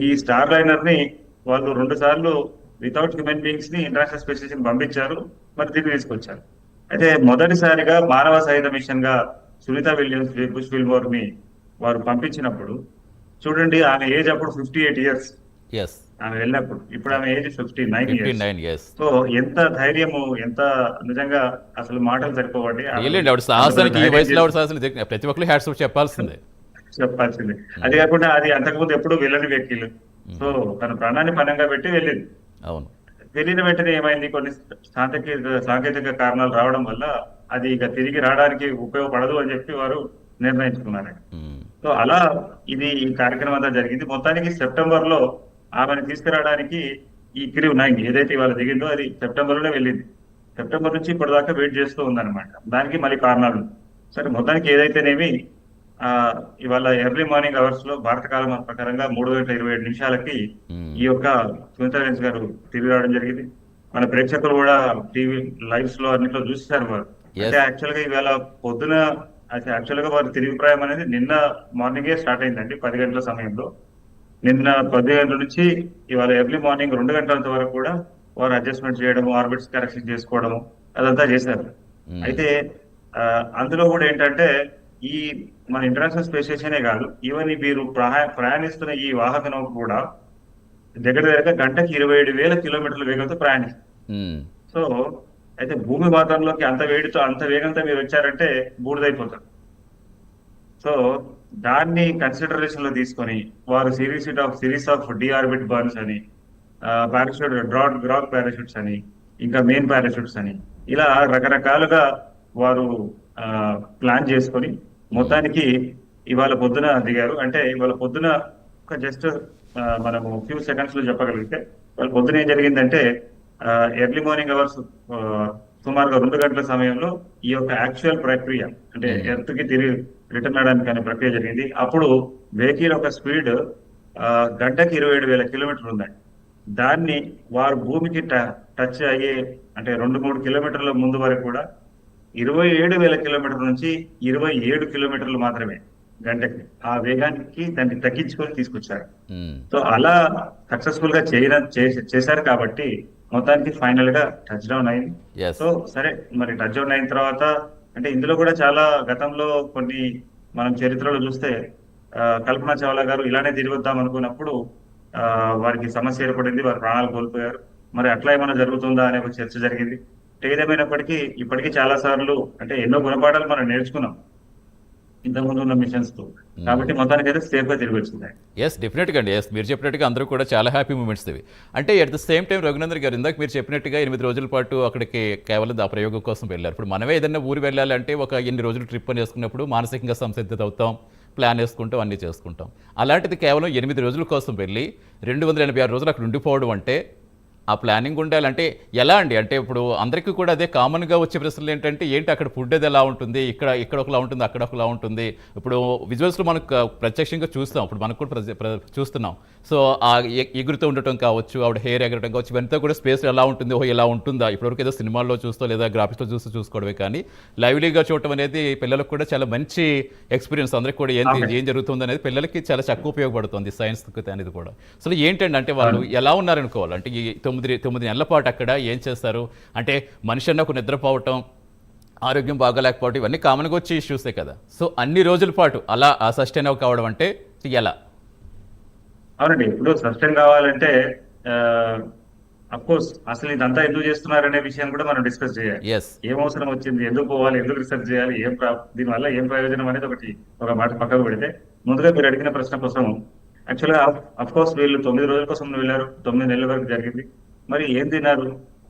ఈ స్టార్ లైనర్ని వాళ్ళు రెండు సార్లు వితౌట్ హ్యూమన్ బీయింగ్స్ని ఇంటర్నేషనల్ స్పేస్ స్టేషన్ పంపించారు మరి తిరిగి తీసుకొచ్చారు. అయితే మొదటిసారిగా మానవ సహిత మిషన్గా సునీత విలియమ్స్ బుష్ విల్మోర్ని వారు పంపించినప్పుడు చూడండి ఆమె ఏజ్ అప్పుడు ఫిఫ్టీ ఎయిట్ ఇయర్స్ ఆమె వెళ్ళినప్పుడు. ఇప్పుడు ఆమె age fifty nine years so ఎంత ధైర్యము ఎంత నిజంగా అసలు మాటలు సరిపోవండి. ప్రతి ఒక్కరు హ్యాట్స్ చెప్పాల్సిందే. చెప్పాల్సింది. అది కాకుండా అది అంతకుముందు ఎప్పుడు వెళ్ళని వ్యక్తులు. సో తన ప్రాణాన్ని పనంగా పెట్టి వెళ్ళింది. అవును. వెళ్ళిన వెంటనే ఏమైంది? కొన్ని సాంకేతిక సాంకేతిక కారణాలు రావడం వల్ల అది ఇక తిరిగి రావడానికి ఉపయోగపడదు అని చెప్పి వారు నిర్ణయించుకున్నారు. మ్మ్. సో అలా ఇది ఈ కార్యక్రమం అంతా జరిగింది. మొత్తానికి సెప్టెంబర్లో ఆమెను తీసుకురావడానికి ఈ క్రివ్ నైన్ ఏదైతే ఇవాళ దిగిందో అది సెప్టెంబర్లోనే వెళ్ళింది. సెప్టెంబర్ నుంచి ఇప్పటిదాకా వెయిట్ చేస్తూ ఉందన్నమాట. దానికి మళ్ళీ కారణాలు ఉన్నాయి. సరే మొత్తానికి ఏదైతేనేమి ఇవాళ ఎర్లీ మార్నింగ్ అవర్స్లో భారత కాలం ప్రకారంగా మూడు గంటల ఇరవై ఏడు నిమిషాలకి. ఈ యొక్క సునీత గారు తిరిగి రావడం జరిగింది మన ప్రేక్షకులు కూడా టీవీ లైవ్స్లో అన్నిట్లో చూశారు వారు. అంటే యాక్చువల్గా ఇవాళ పొద్దున యాక్చువల్గా వారి తిరిగి ప్రాయం అనేది నిన్న మార్నింగే స్టార్ట్ అయిందండి పది గంటల సమయంలో నిన్న పది గంటల నుంచి ఇవాళ ఎర్లీ మార్నింగ్ రెండు గంటల వరకు కూడా వారు అడ్జస్ట్మెంట్ చేయడము ఆర్బిట్స్ కరెక్షన్ చేసుకోవడము అదంతా చేశారు. అయితే అందులో కూడా ఏంటంటే ఈ మన ఇంటర్నేషనల్ స్పేస్ స్టేషనే కాదు ఈవెన్ మీరు ప్రయా- ప్రయాణిస్తున్న ఈ వాహక నౌక కూడా దగ్గర దగ్గర గంటకి ఇరవై ఏడు వేల కిలోమీటర్ల వేగంతో ప్రయాణిస్తుంది. సో అయితే భూమి వాతావరణంలోకి అంత వేడితో అంత వేగంతో మీరు వచ్చారంటే బూడిదైపోతారు సో దాన్ని కన్సిడరేషన్లో తీసుకొని వారు series of series of deorbit burns అని పారాషూట్ డ్రాట్ గ్రాక్ పారాషూట్స్ అని ఇంకా మెయిన్ పారాషూట్స్ అని ఇలా రకరకాలుగా వారు ప్లాన్ చేసుకొని మొత్తానికి ఇవాళ పొద్దున దిగారు. అంటే ఇవాళ పొద్దున ఒక జస్ట్ మనము ఫ్యూ సెకండ్స్లో చెప్పగలిగితే ఇవాళ పొద్దున ఏం జరిగిందంటే ఎర్లీ మార్నింగ్ అవర్స్ సుమారుగా రెండు గంటల సమయంలో ఈ యొక్క యాక్చువల్ ప్రక్రియ అంటే ఎర్త్కి తిరిగి రిటర్న్ అవడానికి అనే ప్రక్రియ జరిగింది. అప్పుడు వెహికల్ ఒక స్పీడ్ గంటకి ఇరవై ఏడు వేల కిలోమీటర్లు ఉందండి. దాన్ని వారు భూమికి టచ్ అయ్యే అంటే రెండు మూడు కిలోమీటర్ల ముందు వరకు కూడా ఇరవై ఏడు వేల కిలోమీటర్ల నుంచి ఇరవై ఏడు కిలోమీటర్లు మాత్రమే గంటకి. ఆ వేగానికి దాన్ని తగ్గించుకొని తీసుకొచ్చారు. సో అలా సక్సెస్ఫుల్గా చేయడం చేశారు కాబట్టి మొత్తానికి ఫైనల్గా టచ్ డౌన్ అయింది. సో సరే మరి టచ్ డౌన్ అయిన తర్వాత అంటే ఇందులో కూడా చాలా గతంలో కొన్ని మనం చరిత్రలో చూస్తే కల్పనా చావ్లా గారు ఇలానే తిరిగి వద్దాం అనుకున్నప్పుడు ఆ, వారికి సమస్య ఏర్పడింది వారు ప్రాణాలు కోల్పోయారు. మరి అట్లా ఏమైనా జరుగుతుందా అనే ఒక చర్చ జరిగింది. ఏదేమైనప్పటికీ ఇప్పటికీ చాలా సార్లు అంటే ఎన్నో గుణపాఠాలు మనం నేర్చుకున్నాం ఇంతకుముందు ఉన్న మిషన్స్తో. కాబట్టి మొత్తానికి అయితే సేఫ్గా తిరిగి వచ్చింది. ఎస్ డెఫినెట్గా అండి. ఎస్ మీరు చెప్పినట్టుగా అందరూ కూడా చాలా హ్యాపీ మూమెంట్స్ ఇవి. అంటే at the same time Raghunandar గారు ఇందాక మీరు చెప్పినట్టుగా ఎనిమిది రోజుల పాటు అక్కడికి కేవలం ఆ ప్రయోగం కోసం వెళ్ళారు. ఇప్పుడు మనమే ఏదైనా ఊరు వెళ్ళాలంటే ఒక ఎన్ని రోజులు ట్రిప్ అని వేసుకున్నప్పుడు మానసికంగా సంసిద్ధత అవుతాం ప్లాన్ వేసుకుంటాం అన్నీ చేసుకుంటాం. అలాంటిది కేవలం ఎనిమిది రోజుల కోసం వెళ్ళి రెండు వందల ఎనభై ఆరు రోజులు అక్కడ ఉండిపోవడం అంటే ఆ ప్లానింగ్ ఉండాలంటే ఎలా అండి? అంటే ఇప్పుడు అందరికీ కూడా అదే కామన్గా వచ్చే ప్రశ్నలు ఏంటంటే ఏంటి అక్కడ ఫుడ్ అది ఎలా ఉంటుంది? ఇక్కడ ఇక్కడ ఒకలా ఉంటుంది అక్కడ ఒకలా ఉంటుంది. ఇప్పుడు విజువల్స్లో మనకు ప్రత్యక్షంగా చూస్తాం. ఇప్పుడు మనకు కూడా చూస్తున్నాం. సో ఆ ఎగురుతూ ఉండటం కావచ్చు ఆవిడ హెయిర్ ఎగరటం కావచ్చు ఇవంతా కూడా స్పేస్ ఎలా ఉంటుంది? ఓ ఎలా ఉంటుందా? ఇప్పటివరకు ఏదో సినిమాల్లో చూస్తూ లేదా గ్రాఫిక్స్లో చూస్తూ చూసుకోవడమే కానీ లైవ్లీగా చూడటం అనేది పిల్లలకు కూడా చాలా మంచి ఎక్స్పీరియన్స్ అందరికి కూడా ఏం ఏం జరుగుతుంది అనేది పిల్లలకి చాలా చక్కగా ఉపయోగపడుతుంది. సైన్స్ అనేది కూడా. అసలు ఏంటండి? అంటే వాళ్ళు ఎలా ఉన్నారనుకోవాలి? అంటే ఈ తొమ్మిది తొమ్మిది నెలల పాటు అక్కడ ఏం చేస్తారు? అంటే మనిషి అన్న ఒక నిద్రపోవటం ఆరోగ్యం బాగోలేకపోవటం ఇవన్నీ కామన్గా వచ్చే ఇష్యూసే కదా. సో అన్ని రోజుల పాటు అలా సస్టైన్ కావడం అంటే ఎలా? అవునండి. ఇప్పుడు సస్టైన్ కావాలంటే అఫ్ కోర్స్ అసలు ఇదంతా ఎందుకు చేస్తున్నారనే విషయం కూడా మనం డిస్కస్ చేయాలి. ఏం అవసరం వచ్చింది? ఎందుకు పోవాలి? ఎందుకు రీసెర్చ్ చేయాలి? ఏం ప్రా- దీనివల్ల ఏం ప్రయోజనం అనేది ఒకటి ఒక మాట పక్కకు పెడితే ముందుగా మీరు అడిగిన ప్రశ్న కోసం యాక్చువల్గా అఫ్ కోర్స్ వీళ్ళు తొమ్మిది రోజుల కోసం వెళ్ళారు. తొమ్మిది నెలల వరకు జరిగింది. మరి ఏం తిన్నారు?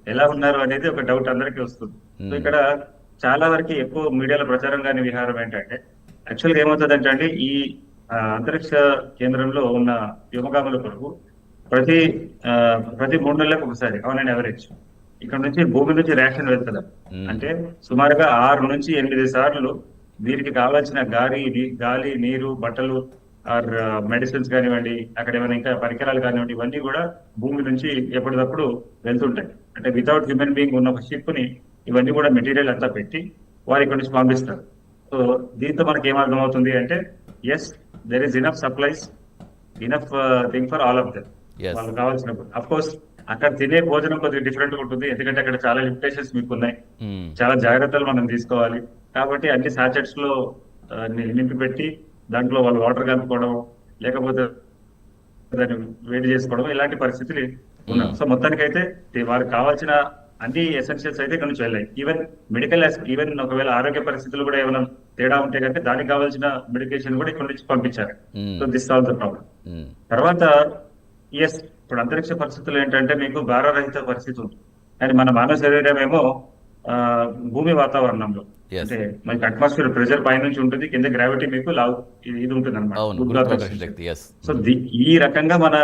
ఎలా ఉన్నారు? అనేది ఒక డౌట్ అందరికీ వస్తుంది. సో ఇక్కడ చాలా వరకు ఎక్కువ మీడియాలో ప్రచారం కాని విహారం ఏంటంటే యాక్చువల్గా ఏమవుతుందంటే అండి ఈ అంతరిక్ష కేంద్రంలో ఉన్న వ్యోమగాముల కొరకు ప్రతి ఆ, ప్రతి మూడు నెలలకు ఒకసారి ఆన్ ఎవరేజ్ ఇక్కడ నుంచి భూమి నుంచి రేషన్ వెళ్తుంది? Hmm. అంటే సుమారుగా ఆరు నుంచి ఎనిమిది సార్లు వీరికి కావాల్సిన గాలి గాలి నీరు బట్టలు ఆర్ మెడిసిన్స్ కానివ్వండి అక్కడ ఏమైనా ఇంకా పరికరాలు కానివ్వండి ఇవన్నీ కూడా భూమి నుంచి ఎప్పటికప్పుడు వెళ్తుంటాయి. అంటే వితౌట్ హ్యూమన్ బీయింగ్ ఉన్న ఒక షిప్ని ఇవన్నీ కూడా మెటీరియల్ అంతా పెట్టి వారి ఇక్కడ నుంచి పంపిస్తారు. సో దీంతో మనకి ఏం అర్థమవుతుంది అంటే yes there is enough supplies enough thing for all of them Yes. వాళ్ళకి కావాల్సినప్పుడు. అఫ్ కోర్స్ అక్కడ తినే భోజనం కొద్దిగా డిఫరెంట్గా ఉంటుంది. ఎందుకంటే అక్కడ చాలా లిమిటేషన్స్ మీకు ఉన్నాయి. మ్మ్. చాలా జాగ్రత్తలు మనం తీసుకోవాలి. కాబట్టి అన్ని సాచెట్స్లో నింపి పెట్టి దాంట్లో వాళ్ళు వాటర్ కలుపుకోవడం లేకపోతే దాన్ని వేడి చేసుకోవడం ఇలాంటి పరిస్థితులు ఉన్నాయి సో మొత్తానికైతే ది- వారికి కావాల్సిన అన్ని ఎసెన్షియల్స్ అయితే ఇక్కడ నుంచి వెళ్ళాయి ఈవెన్ మెడికల్ ఈవెన్ ఒకవేళ ఆరోగ్య పరిస్థితులు కూడా ఏమైనా తేడా ఉంటే కనుక దానికి కావాల్సిన మెడికేషన్ కూడా ఇక్కడ నుంచి పంపించారు. So this solve the problem. తర్వాత ఎస్ ఇప్పుడు అంతరిక్ష పరిస్థితులు ఏంటంటే మీకు భారరహిత పరిస్థితి ఉంది కానీ మన మానవ శరీరం ఏమో భూమి వాతావరణంలో. అంటే మనకి అట్మాస్ఫియర్ ప్రెషర్ పైనుంచి ఉంటుంది కింద గ్రావిటీ మీకు లావు ఇది ఉంటుంది అనమాట సో ఈ రకంగా మన